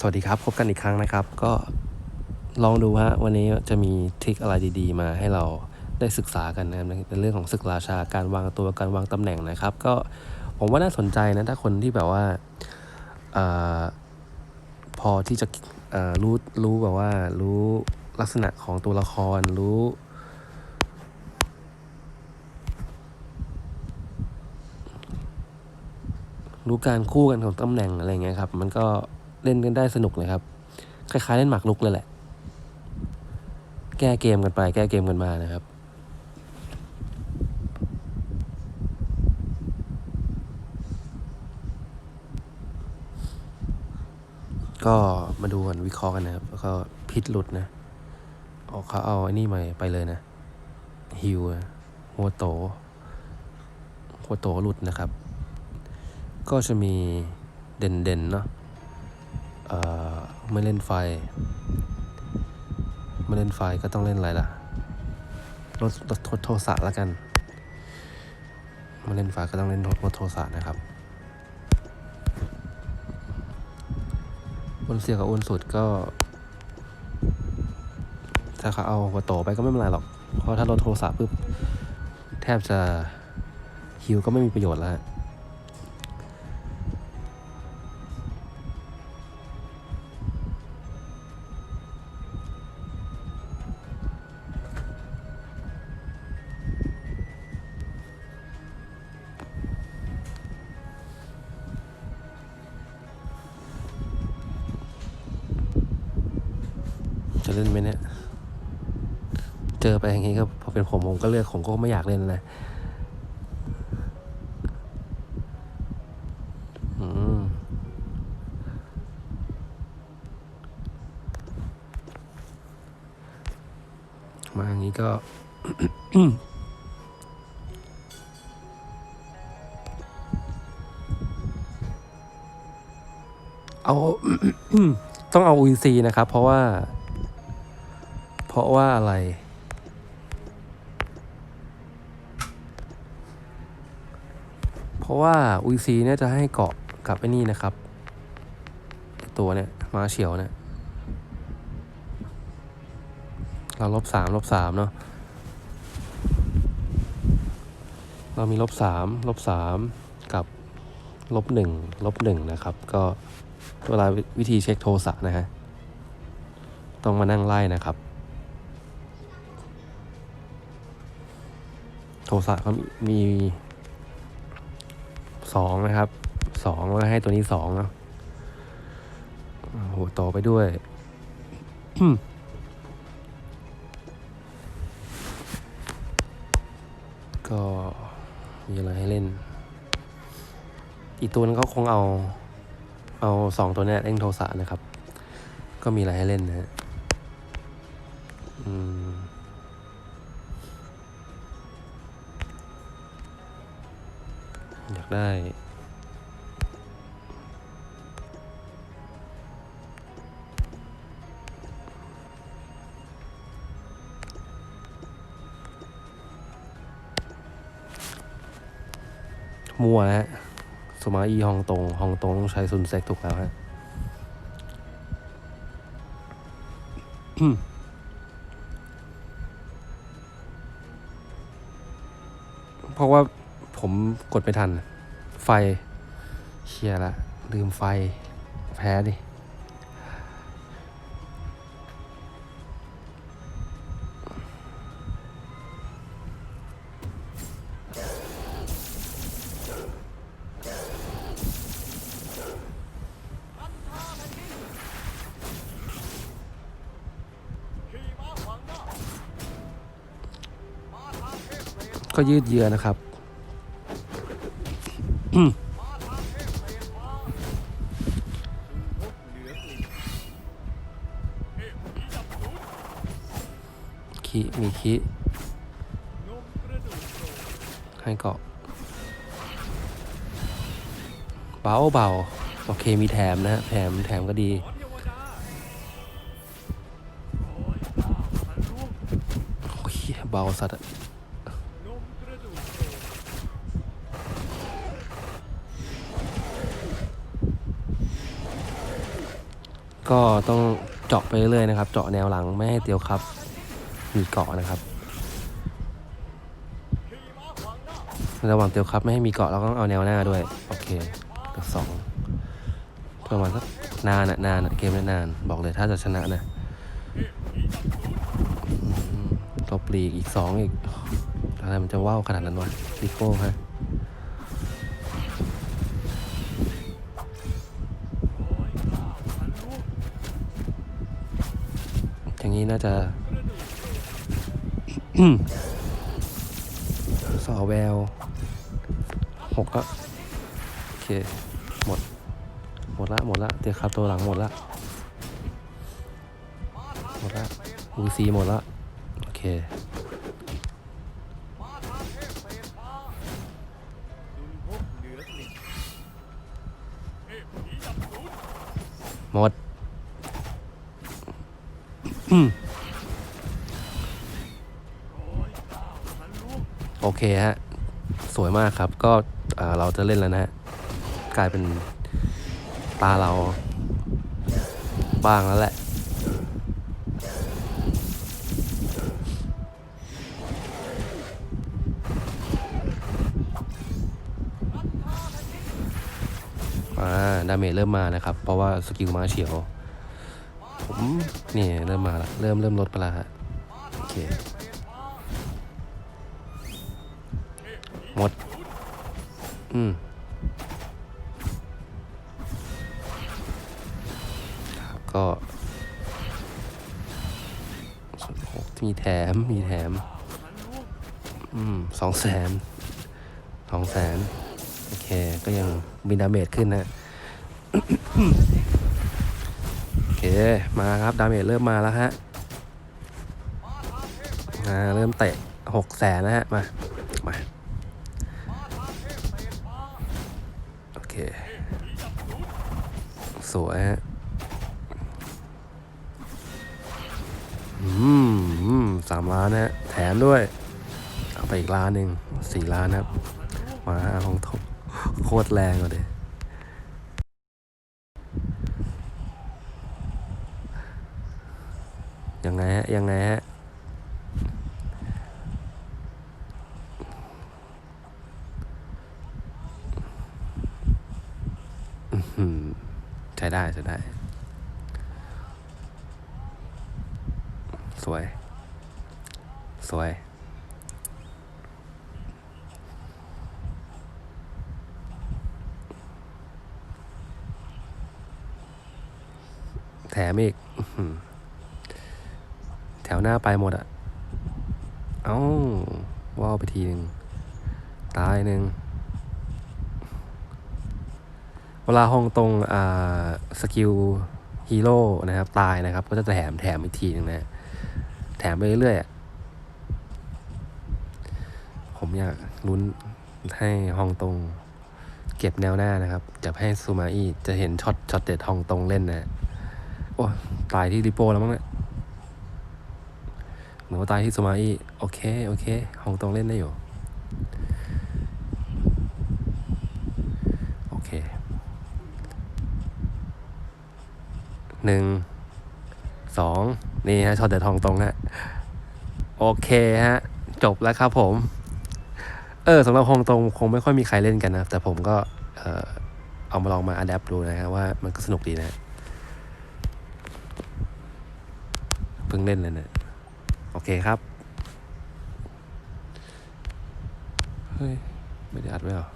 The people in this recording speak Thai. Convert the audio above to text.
สวัสดีครับ พบกันอีกครั้งนะครับ ก็ลองดูฮะวันนี้จะมีทริคอะไรดีๆ มาให้เราได้ศึกษากันนะครับในเรื่องของศึกราชาการวางตัวการวางตำแหน่งนะครับ ก็ผมว่าน่าสนใจนะถ้าคนที่แบบว่าอพอที่จะรู้รู้แบบว่ารู้ลักษณะของตัวละครรู้รู้การคู่กันของตำแหน่งอะไรเงี้ยครับ มันก็ เล่นกันได้สนุกเลยครับ คล้ายๆเล่นหมากรุกเลยแหละ แก้เกมกันไป แก้เกมกันมานะครับก็มาดูกันวิเคราะห์กันนะครับ แล้วก็พิษหลุดนะออกเขาเอาไอ้นี่มาไปเลยนะฮิวหัวโตหัวโตหลุดนะครับ ก็จะมีเด่นๆเนาะเอ่อ ไม่เล่นไฟ ไม่เล่นไฟก็ต้องเล่นอะไรล่ะลดลดโทสะแล้วกันไม่เล่นไฟก็ต้องเล่นลดโทสะนะครับอ้วนเสียกับอ้วนสุดก็ ถ้าเขาเอาหัวโตไปก็ไม่เป็นไรหรอก เพราะถ้าลดโทสะปุ๊บแทบจะฮิวก็ไม่มีประโยชน์แล้ว จะเล่นไหมเนี่ย เจอไปอย่างงี้ก็พอเป็นผมผมก็เลือกผมก็ไม่อยากเล่นนะมมาอย่างนี้ก็เอาต้องเอา UEC นะครับ เพราะว่า เพราะว่าอะไร เพราะว่า UEC เนี่ยจะให้เกาะกับไอ้นี่นะครับ ตัวเนี่ย มาเฉียวเนี่ย เราลบสามลบสามเนาะ เรามีลบสามลบสามกับลบหนึ่งลบหนึ่งนะครับ ก็เวลาวิธีเช็คโทรศัพท์นะฮะ ต้องมานั่งไล่นะครับ โทรศัพท์เขามีสองนะครับสองแล้วให้ตัวนี้สองเนาะโอ้โหต่อไปด้วยก็มีอะไรให้เล่น อีกตัวนึงเขาคงเอา เอาสองตัวเนี้ยเล่นโทรศัพท์นะครับ ก็มีอะไรให้เล่นนะฮะอืม อยากได้มั่วนะฮะสมาอีฮองตงฮองตงต้องใช้ซุนเซ็กถูกแล้วฮะเพราะว่า ผมกดไม่ทัน ไฟเชียละ ลืมไฟ แพ้ดิ ก็ยืดเยื้อนะครับ คีมีคีให้เกาะเบาเบาโอเคมีแถมนะฮะแถมแถมก็ดีโอ้ยเบาสัตว์อะ ก็ต้องเจาะไปเรื่อยๆนะครับ เจาะแนวหลังไม่ให้เตียวครับมีเกาะนะครับ ระหว่างเตียวครับไม่ให้มีเกาะเราก็ต้องเอาแนวหน้าด้วย โอเคเดี๋ยวสองประมาณสักนานอะนานอะเกมนี้นาน บอกเลยถ้าจะชนะนะตบลีกอีกสองอีกอะไรมันจะว้าวขนาดนั้นวะลิโก้ฮะ นี้น่าจะสอแววหกละโอเค หมด หมดละ หมดละเตียครับตัวหลังหมดละ หมดละอูซีหมดละ โอเคหมด โอเคฮะ สวยมากครับ ก็เราจะเล่นแล้วนะฮะ กลายเป็นตาเราบ้างแล้วแหละ อ่า ดาเมจเริ่มมานะครับ เพราะว่าสกิลมาเฉียว นี่เริ่มมาละเริ่มเริ่มลดไปแล้วฮะโอเคหมด อืมก็ส่วนหมีแถม มีแถม อืมสองแสนสองแสนโอเค ก็ยังมีดาเมจขึ้นนะ เค มาครับ ดาเมจเริ่มมาแล้วฮะอ่าเริ่มเตะหกแสนนะฮะ มา มา โอเค สวยฮะ อืมสามล้านนะฮะ แถมด้วย เอาไปอีกล้านหนึ่งสี่ล้านครับ มาลองทบโคตรแรงเดย ยังไงฮะใช้ได้ใช้ได้ สวย สวย แถมอีก แถวหน้าไปหมดอะเอ้าว่าวไปทีหนึ่งตายหนึ่งเวลาห้องตรงอ่าสกิลฮีโร่นะครับ ตายนะครับ ก็จะแถมแถมอีกทีหนึงนะ แถมไปเรื่อยๆผมอยากลุ้นให้ห้องตรงเก็บแนวหน้านะครับ จะให้ซูมาอี้จะเห็นช็อตช็อตเด็ดห้องตรงเล่นนะ โอ้ ตายที่ริโป้แล้วมั้งเนี่ย หรือว่าตายที่ซูมาอีโอเค โอเคห้องตรงเล่นได้อยู่ โอเคหนึ่งสองนี่ฮะช็อตเด็ดทองตรงฮะโอเคฮะ จบแล้วครับผม เออสำหรับฮองตรงคงไม่ค่อยมีใครเล่นกันนะ แต่ผมก็เออเอามาลองมาอัดแอปดูนะฮะว่ามันก็สนุกดีนะเพิ่งเล่นเลยเนะโอเคครับ เฮ้ย ไม่ได้อัดไว้หรอ